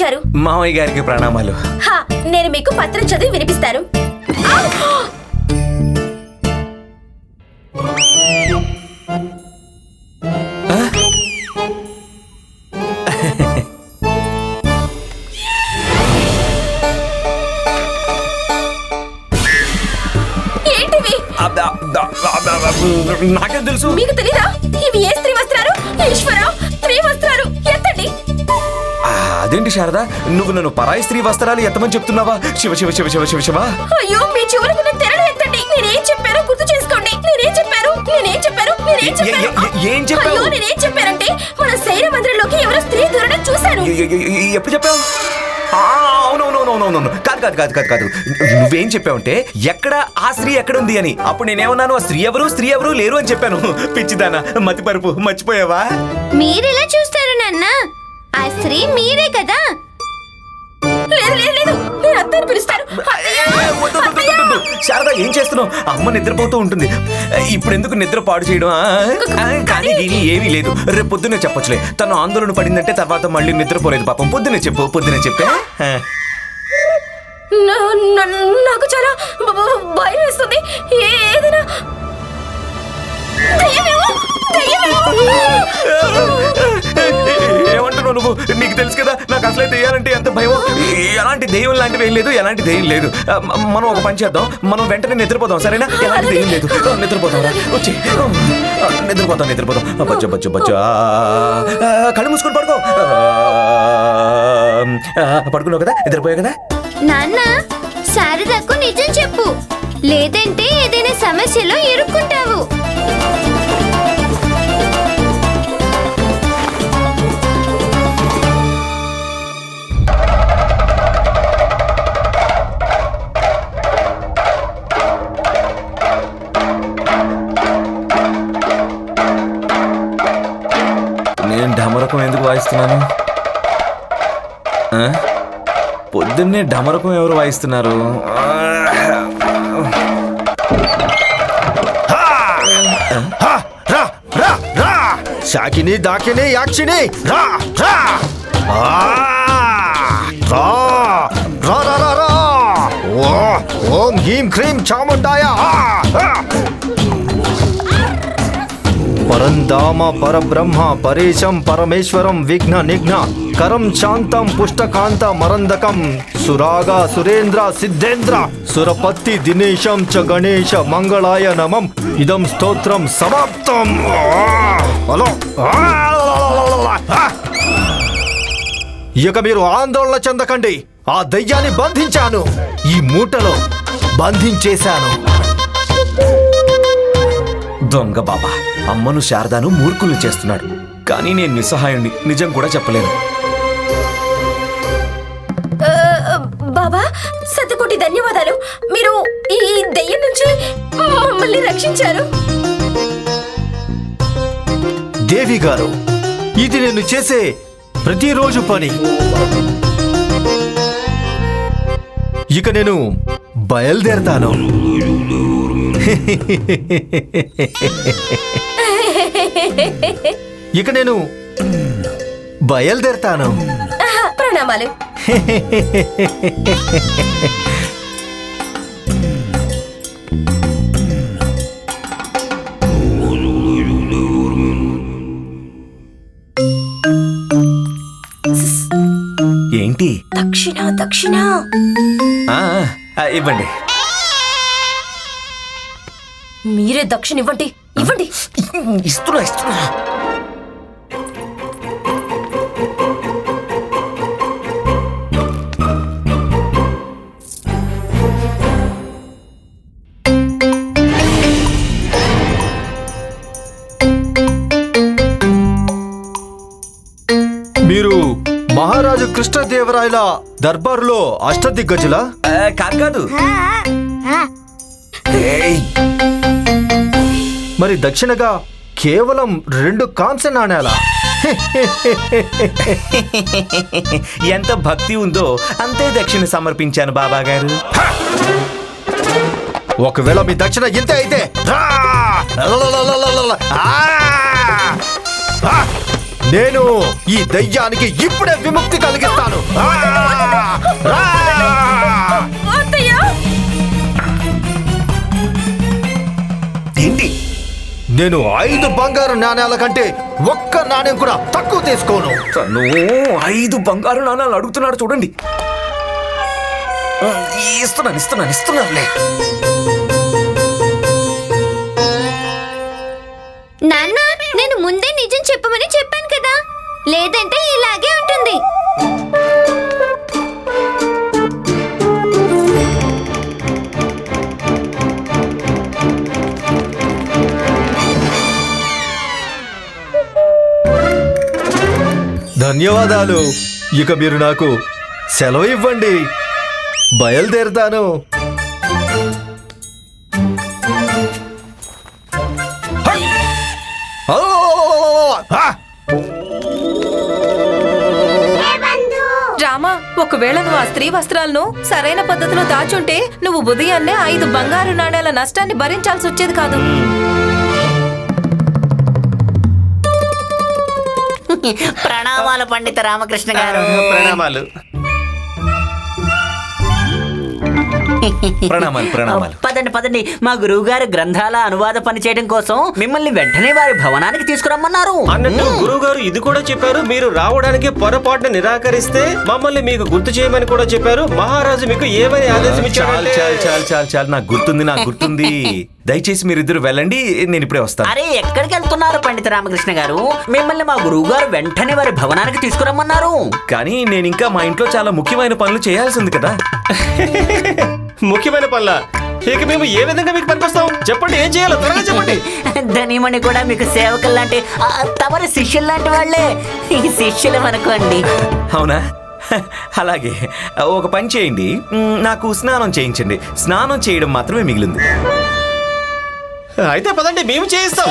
పంపించారు. మామయ్య గారికి ప్రణామాలు. హా నేను మీకు పత్రం చదివి వినిపిస్తాను. అబ్బ, నాకేం తెలుసు? మీకు తెలీదా? ఇవి ఏ శారదా నువ్వు నన్ను పరాయి స్త్రీ వస్త్రాలు ఎత్తమని చెప్తున్నావా? శివ శివ శివ శివ శివ శివ. అయ్యో మీ చెవులకు తెరలు ఎత్తండి. నేనేం చెప్పారో గుర్తు చేసుకోండి. నేనేం చెప్పారు నేనేం చెప్పారు నేనేం చెప్పారు ఏ- ఏ- ఏం చెప్పావు? అయ్యో నేనేం చెప్పారంటే మన శైల మందిరంలోకి ఎవరో స్త్రీ దూరడం చూశాను. ఎ- ఎ- ఎ- ఎప్పుడు చెప్పావు? ఆ, అవునవునవునవునవును కాదు కాదు కాదు కాదు కాదు. నువ్వేం చెప్పావంటే ఎక్కడ ఆ స్త్రీ ఎక్కడ ఉంది అని. అప్పుడు నేనేమన్నాను ఆ స్త్రీ ఎవరు స్త్రీ ఎవరు లేరు అని చెప్పాను. పిచ్చిదానా మతి పరుపు మర్చిపోయావా? మీరెలా చూస్తారు నాన్న? ఆ స్త్రీ మీరే కదా? లేదు లేదు లేదు. నేను అత్తని పిలుస్తాను ఏ, వద్దు, వద్దు, వద్దు, వద్దు. శారదా ఏం చేస్తున్నావు? అమ్మ నిద్రపోతూ ఉంటుంది. ఇప్పుడు ఎందుకు నిద్ర పాడు చేయడం? ఆ? ఆ, కానీ గీని ఏమీ లేదు. రేపు పొద్దున్నే చెప్పొచ్చులే. తను ఆందోళన పడిందంటే తర్వాత మళ్ళీ నిద్రపోలేదు పాపం. పొద్దునే చెప్పు పొద్దునే చెప్పే. ఆ. నా- నా- నాకు చాలా భ- భ- భయం వేస్తుంది. ఏ- ఏదైనా దయ్యమేమో! దయ్యమేమో! ఏమంటున్నావు నువ్వు? నీకు తెలుసు కదా నాకు అసలే దెయ్యాలంటే ఎంత భయం. ఎలాంటి దెయ్యం లాంటివి ఏం లేదు ఎలాంటి దెయ్యం లేదు. మనం ఒక పని చేద్దాం మనం వెంటనే నిద్రపోదాం సరేనా? ఎలాంటి దెయ్యం లేదు. నిద్రపోదాం రా. వచ్చి. నిద్రపోతాం నిద్రపోతాం. బచ్చ బచ్చ బచ్చ కళ్ళు మూసుకొని పడుకో. పడుకున్నావు కదా? నిద్రపోయావు కదా? నాన్న శారదకు నిజం చెప్పు. లేదంటే ఏదైనా సమస్యలో ఇరుక్కుంటావు. డమరకం ఎందుకు వాయిస్తున్నాను? పొద్దున్నే డమరకం ఎవరు వాయిస్తున్నారు? షాకిని దాకిని యాక్షిని! రా! రా! రా! రా రా రా ఓ ఓం హీం క్రీం చాముండాయ! పరంధామ పరబ్రహ్మ పరేశం పరమేశ్వరం విఘ్న నిఘ్న కరం శాంతం పుష్టకాంత మరందకం సురాగ సురేంద్ర సిద్ధేంద్ర సురపత్తి దినేశం చ గణేశ మంగళాయ నమం. ఇదం స్తోత్రం సమాప్తం. హలో. ఇక మీరు ఆందోళన చెందకండి. ఆ దయ్యాన్ని బంధించాను. ఈ మూటలో బంధించేశాను. దొంగ బాబా. అమ్మను శారదాను మూర్ఖులు చేస్తున్నాడు. కానీ నేను నిస్సహాయుణ్ణి నిజం కూడా చెప్పలేను. బాబా సతకోటి ధన్యవాదాలు. మీరు ఈ దెయ్యం నుంచి మమ్మల్ని రక్షించారు. దేవి గారు ఇది నేను చేసే ప్రతిరోజు పని. ఇక నేను బయలుదేరతాను. ఇక నేను బయలుదేరతాను. ప్రణామాలు. ఏంటి? దక్షిణ దక్షిణ. ఇవ్వండి. మీరే దక్షిణ ఇవ్వండి. ఇస్తున్నా ఇస్తున్నా. మీరు మహారాజు కృష్ణదేవరాయల దర్బారులో అష్టదిగ్గజుల కాదు కాదు. మరి దక్షిణగా కేవలం రెండు కాంస్య నాణేలా? ఎంత భక్తి ఉందో అంతే దక్షిణ సమర్పించాను బాబా గారు ఒకవేళ మీ దక్షిణ ఇంతే అయితే! నేను ఈ దయ్యానికి ఇప్పుడే విముక్తి కలిగిస్తాను. నేను ఐదు బంగారు నాణ్యాల కంటే ఒక్క నాణ్యం కూడా తక్కువ తీసుకోను. తను ఐదు బంగారు నాణాలు అడుగుతున్నాడు చూడండి. ఇస్తున్నాను ఇస్తున్నాను ఇస్తున్నానులే. నాన్న నేను ముందే నిజం చెప్పమని చెప్పాను కదా. లేదంటే ఇలాగే ఉంటుంది. ధన్యవాదాలు. ఇక మీరు నాకు సెలవు ఇవ్వండి. బయలుదేరుతాను! రామా ఒకవేళ నువ్వు ఆ స్త్రీ వస్త్రాలను సరైన పద్ధతిలో దాచుంటే నువ్వు ఉదయాన్నే ఐదు బంగారు నాణేల నష్టాన్ని భరించాల్సి వచ్చేది కాదు. ప్రణామాలు పండిత రామకృష్ణ గారు. ప్రణామాలు. ప్రణామాలు ప్రణామాలు. పదండి పదండి. మా గురువు గారు గ్రంథాల అనువాద పని చేయడం కోసం మిమ్మల్ని వెంటనే వారి భవనానికి తీసుకురమ్మన్నారు. అన్నట్టు గురువు గారు ఇది కూడా చెప్పారు. మీరు రావడానికి పొరపాటున నిరాకరిస్తే మమ్మల్ని మీకు గుర్తు చేయమని కూడా చెప్పారు. మహారాజు మీకు ఏమని ఆదేశం చాలు ఇచ్చారు చాలు చాలు చాలు చాలు. నాకు గుర్తుంది నాకు గుర్తుంది. దయచేసి మీరిద్దరు వెళ్ళండి. నేను ఇప్పుడే వస్తాను. అరే ఎక్కడికి వెళ్తున్నారు పండిత రామకృష్ణ గారు? మిమ్మల్ని మా గురువు గారు వెంటనే వారి భవనానికి తీసుకురమ్మన్నారు. కానీ నేను ఇంకా మా ఇంట్లో చాలా ముఖ్యమైన పనులు చేయాల్సి ఉంది కదా. ముఖ్యమైన పనుల? ఇక మేము ఏ విధంగా మీకు పనికొస్తాం? చెప్పండి ఏం చేయాలో? త్వరగా చెప్పండి. ధనిమణి కూడా మీకు సేవకులు లాంటి ఆ, తమరి శిష్యులు లాంటి వాళ్ళే. ఈ శిష్యులు అనుకోండి అవునా? అలాగే. ఒక పని చేయండి. మ్, నాకు స్నానం చేయించండి. స్నానం చేయడం మాత్రమే మిగిలింది. అయితే పదండి మేము చేయిస్తాం.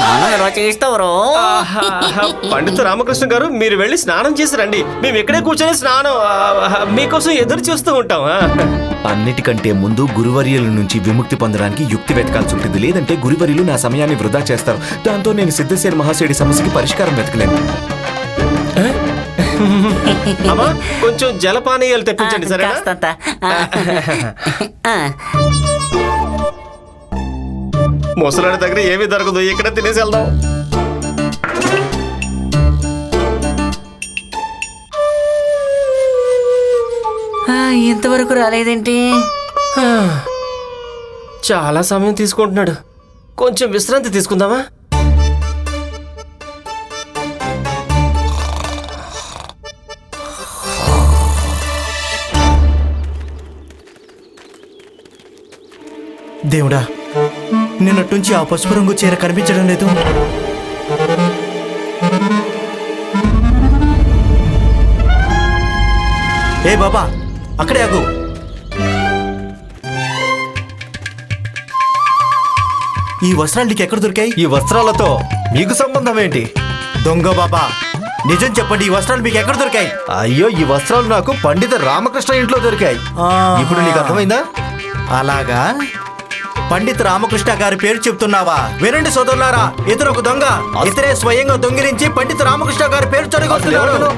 పండిత రామకృష్ణ గారు మీరు వెళ్ళి స్నానం చేసి రండి. మేము ఇక్కడే కూర్చొని స్నానం మీకోసం ఎదురు చూస్తూ ఉంటాం. అన్నిటికంటే ముందు గురువర్యుల నుంచి విముక్తి పొందడానికి యుక్తి వెతకాల్సి ఉంటుంది. లేదంటే గురువర్యులు నా సమయాన్ని వృధా చేస్తారు. దాంతో నేను సిద్ధసేన మహాశయుడి సమస్యకి పరిష్కారం వెతకలేను. కొంచెం జలపానీయాలు తెప్పించండి. ఆ. ముసలాడి దగ్గర ఏమీ దొరకదు. ఇక్కడ తినేసి వెళ్దాం. ఆ, ఇంతవరకు రాలేదేంటి? చాలా సమయం తీసుకుంటున్నాడు. కొంచెం విశ్రాంతి తీసుకుందామా? దేవుడా నిన్నట్టుంచి ఆ పసుపు రంగు చీర కనిపించడం లేదు. ఏ బాబా అక్కడే ఆగు. ఈ వస్త్రాలు నీకు ఎక్కడ దొరికాయి? ఈ వస్త్రాలతో మీకు సంబంధం ఏంటి? దొంగ బాబా నిజం చెప్పండి ఈ వస్త్రాలు మీకు ఎక్కడ దొరికాయి? అయ్యో ఈ వస్త్రాలు నాకు పండిత రామకృష్ణ ఇంట్లో దొరికాయి. ఇప్పుడు నీకు అర్థమైందా? అలాగా? పండిత్ రామకృష్ణ గారి పేరు చెప్తున్నావా? వినండి సోదరులారా ఇతను ఒక దొంగ. ఇతరే స్వయంగా దొంగిలించి పండిత్ రామకృష్ణ గారి పేరు చెడగొడుతున్నాడు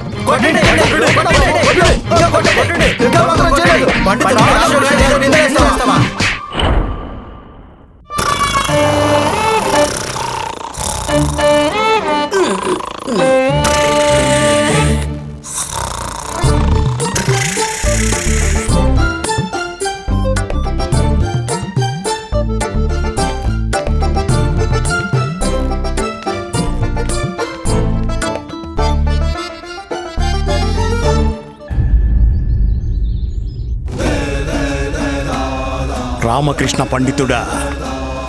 రామకృష్ణ పండితుడా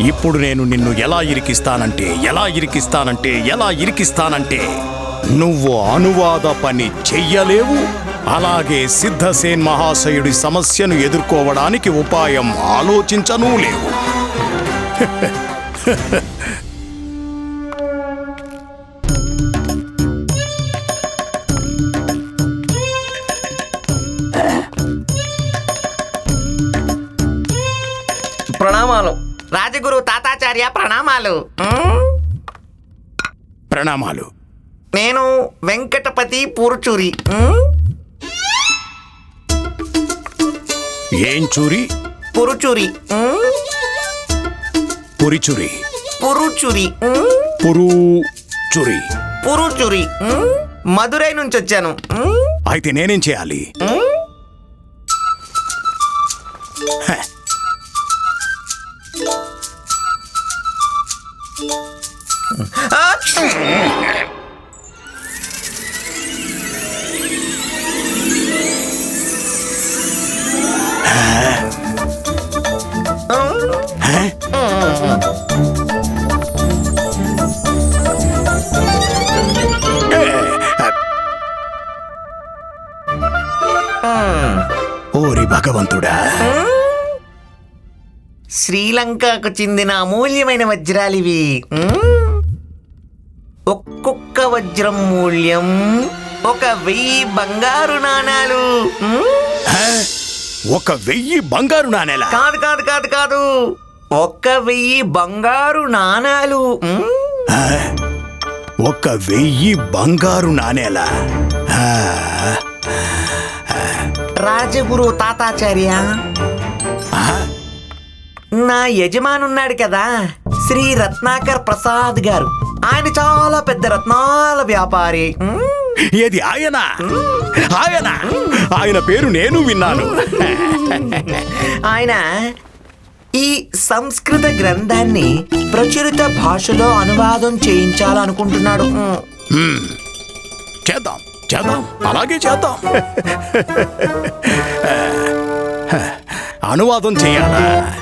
ఇప్పుడు నేను నిన్ను ఎలా ఇరికిస్తానంటే ఎలా ఇరికిస్తానంటే ఎలా ఇరికిస్తానంటే నువ్వు అనువాద పని చెయ్యలేవు. అలాగే సిద్ధసేన్ మహాశయుడి సమస్యను ఎదుర్కోవడానికి ఉపాయం ఆలోచించనూ లేవు. తాతాచార్య ప్రణామాలు. ప్రణామాలు. నేను వెంకటపతి పురుచూరి. ఏం చూరి? పురుచూరి. పురిచురి. పురుచూరి. పురుచూరి. ఉమ్, మదురై నుంచి వచ్చాను అయితే నేనేం చేయాలి? శ్రీలంకకు చెందిన అమూల్యమైన వజ్రాలివి. ఒక్కొక్క వజ్రం మూల్యం ఒక వెయ్యి బంగారు నాణాలు? ఒక వెయ్యి బంగారు నాణేల? కాదు కాదు కాదు కాదు. ఒక్క వెయ్యి బంగారు నాణాలు. ఒక వెయ్యి బంగారు నాణేల? రాజగురు తాతాచార్య. నా యజమానున్నాడు కదా శ్రీ రత్నాకర్ ప్రసాద్ గారు. ఆయన చాలా పెద్ద రత్నాల వ్యాపారి. ఏది ఆయన? ఆయన? ఆయన పేరు నేను విన్నాను. ఆయన ఈ సంస్కృత గ్రంథాన్ని ప్రచురిత భాషలో అనువాదం చేయించాలనుకుంటున్నాడు. చేద్దాం చేద్దాం. అలాగే చేద్దాం. అనువాదం చేయాలా?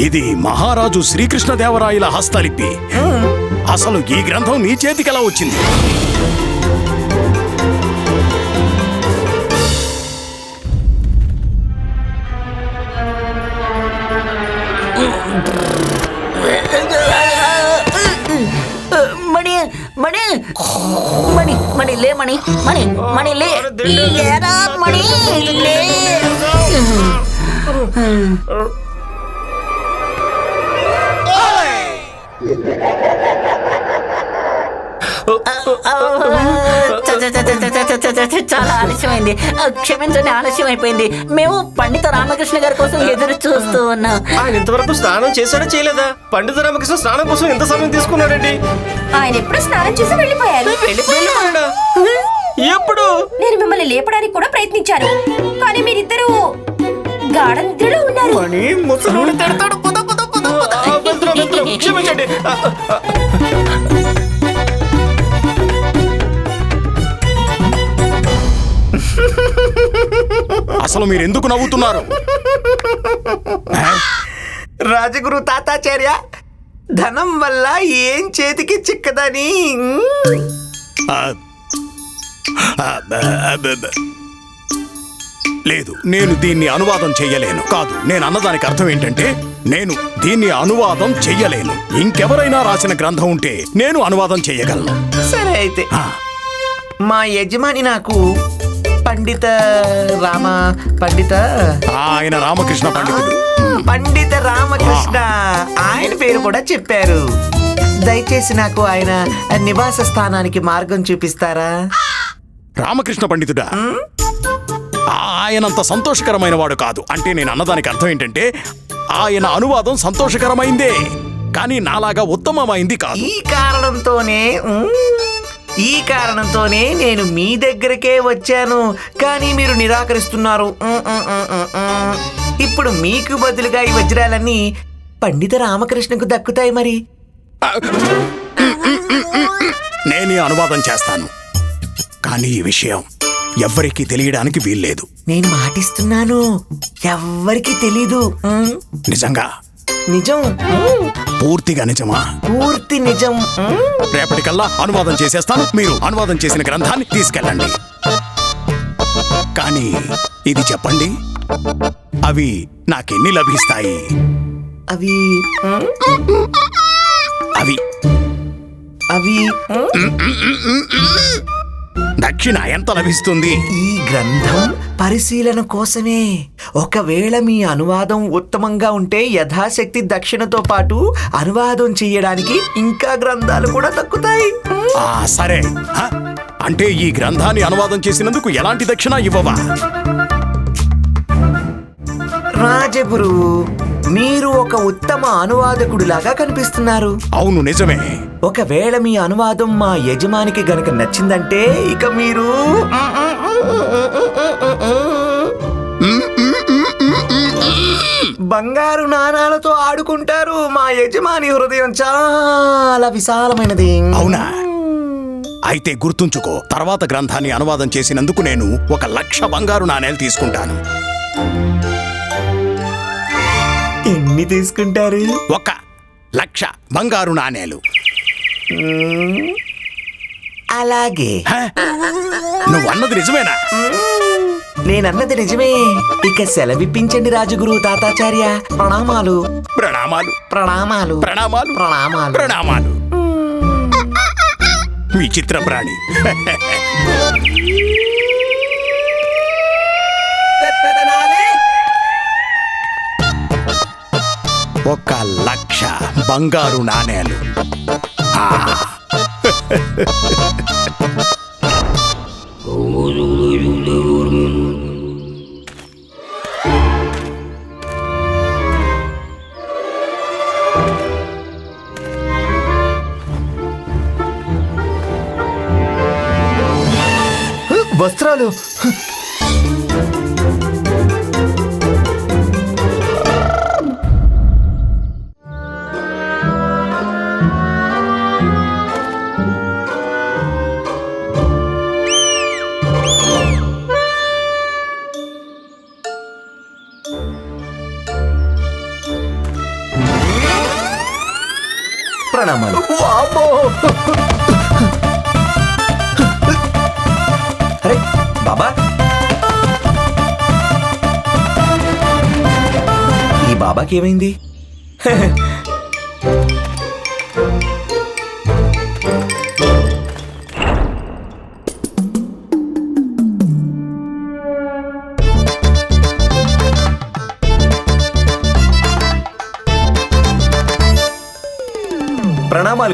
ఇది మహారాజు శ్రీకృష్ణదేవరాయల హస్తలిపి. అసలు ఈ గ్రంథం నీ చేతికి ఎలా వచ్చింది? చాలా ఆలస్యమైంది. ఆ, క్షమించండి ఆలస్యం అయిపోయింది మేము పండిత రామకృష్ణ గారి కోసం ఎదురు చూస్తూ ఉన్నాం. ఆయన ఇంతవరకు స్నానం చేశాడా చేయలేదా? పండిత రామకృష్ణ స్నానం కోసం ఎంత సమయం తీసుకున్నాడండి? ఆయన ఎప్పుడు స్నానం చేసి వెళ్ళిపోయారు? వెళ్ళిపోయాడా? ఎప్పుడు? నేను మిమ్మల్ని లేపడానికి కూడా ప్రయత్నించాను. కానీ మీరిద్దరూ గాఢ నిద్రలో ఉన్నారు. అని ముసలోడు తిడతాడు. ఆ. క్షమించండి. ఆ, ఆ, అసలు మీరు ఎందుకు నవ్వుతున్నారు? రాజగురు తాతాచార్య ధనం వల్ల ఏం చేతికి చిక్కదని. ఆ, లేదు నేను దీన్ని అనువాదం చెయ్యలేను. కాదు నేను అన్నదానికి అర్థం ఏంటంటే నేను దీన్ని అనువాదం చెయ్యలేను. ఇంకెవరైనా రాసిన గ్రంథం ఉంటే నేను అనువాదం చెయ్యగలను. సరే అయితే. మా యజమాని నాకు పండిత రామ పండిత ఆయన రామకృష్ణ పండితుడు. పండిత రామకృష్ణ. ఆయన పేరు కూడా చెప్పారు. దయచేసి నాకు ఆయన నివాస స్థానానికి మార్గం చూపిస్తారా? రామకృష్ణ పండితుడా? ఆయనంత సంతోషకరమైన వాడు కాదు. అంటే నేను అన్నదానికి అర్థం ఏంటంటే ఆయన అనువాదం సంతోషకరమైందే. కానీ నాలాగా ఉత్తమమైంది కాదు. ఈ కారణంతోనే ఈ కారణంతోనే నేను మీ దగ్గరకే వచ్చాను. కానీ మీరు నిరాకరిస్తున్నారు. ఇప్పుడు మీకు బదులుగా ఈ వజ్రాలన్నీ పండిత రామకృష్ణకు దక్కుతాయి మరి. నేనే అనువాదం చేస్తాను. కానీ ఈ విషయం ఎవ్వరికీ తెలియడానికి వీల్లేదు. నేను మాటిస్తున్నాను. ఎవ్వరికి తెలీదు. ఉమ్, నిజంగా? నిజం. ఉమ్, పూర్తిగా నిజమా? పూర్తి నిజం. ఉమ్. రేపటికల్లా అనువాదం చేసేస్తాను. మీరు అనువాదం చేసిన గ్రంథాన్ని తీసుకెళ్ళండి. కానీ ఇది చెప్పండి. అవి నాకెన్ని లభిస్తాయి? అవి ఉమ్, అవి. అవి ఉమ్, దక్షిణ ఎంత లభిస్తుంది? ఈ గ్రంథం పరిశీలన కోసమే. ఒకవేళ మీ అనువాదం ఉత్తమంగా ఉంటే యథాశక్తి దక్షిణతో పాటు అనువాదం చేయడానికి ఇంకా గ్రంథాలు కూడా దక్కుతాయి. ఆ సరే. హ? అంటే ఈ గ్రంథాన్ని అనువాదం చేసినందుకు ఎలాంటి దక్షిణ ఇవ్వవా? రాజగురు మీరు ఒక ఉత్తమ అనువాదకుడిలాగా కనిపిస్తున్నారు. అవును నిజమే. ఒకవేళ మీ అనువాదం మా యజమానికి గనక నచ్చిందంటే ఇక మీరు బంగారు నాణాలతో ఆడుకుంటారు. మా యజమాని హృదయం చాలా విశాలమైనది. అవునా? అయితే గుర్తుంచుకో తర్వాత గ్రంథాన్ని అనువాదం చేసినందుకు నేను ఒక లక్ష బంగారు నాణేలు తీసుకుంటాను. ఎన్ని తీసుకుంటారు. ఒక లక్ష బంగారు నాణేలు. అలాగే? నువ్వు అన్నది నిజమేనా? నేనన్నది నిజమే. ఇక సెలవిప్పించండి రాజగురు తాతాచార్య. ప్రణామాలు. ప్రణామాలు. ప్రణామాలు. ప్రణామాలు. ప్రణామాలు. ప్రణామాలు. విచిత్ర ప్రాణి ఒక లక్ష బంగారు నాణేలు. వస్త్రాలు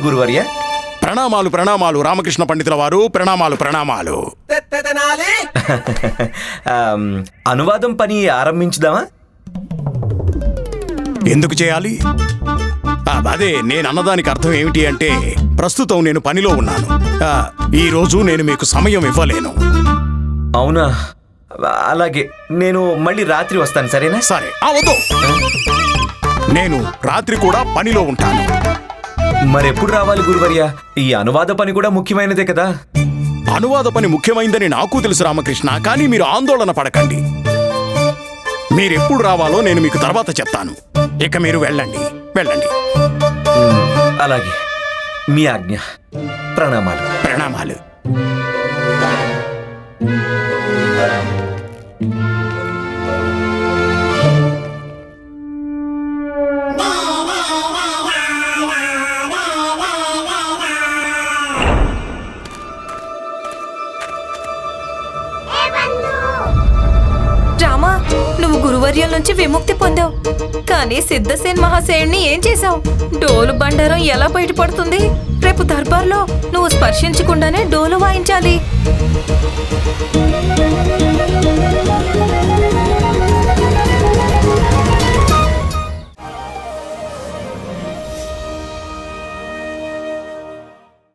గురువర్య. ప్రణామాలు ప్రణామాలు రామకృష్ణ పండితుల వారు ప్రణామాలు ప్రణామాలు. ఆమ్, అనువాదం పని ఆరంభించుదామా? ఎందుకు చేయాలి? ఆ, అదే నేను అన్నదానికి అర్థం ఏమిటి అంటే ప్రస్తుతం నేను పనిలో ఉన్నాను. ఆ, ఈ రోజు నేను మీకు సమయం ఇవ్వలేను. అవునా? అలాగే నేను మళ్ళీ రాత్రి వస్తాను సరేనా? సరే ఆ వద్దు. నేను రాత్రి కూడా పనిలో ఉంటాను. మరెప్పుడు రావాలి గురువర్య? ఈ అనువాద పని కూడా ముఖ్యమైనదే కదా. అనువాద పని ముఖ్యమైందని నాకు తెలుసు రామకృష్ణ కానీ మీరు ఆందోళన పడకండి. మీరెప్పుడు రావాలో నేను మీకు తర్వాత చెప్తాను. ఇక మీరు వెళ్ళండి వెళ్ళండి. అలాగే. మీ ఆజ్ఞ ప్రణామాలు. ప్రణామాలు. చర్యల నుంచి విముక్తి పొందావు. కానీ సిద్ధసేన్ మహాశయుణ్ణి ఏం చేశావు? డోలు బండారం ఎలా బయటపడుతుంది రేపు దర్బార్లో నువ్వు స్పర్శించకుండానే డోలు వాయించాలి.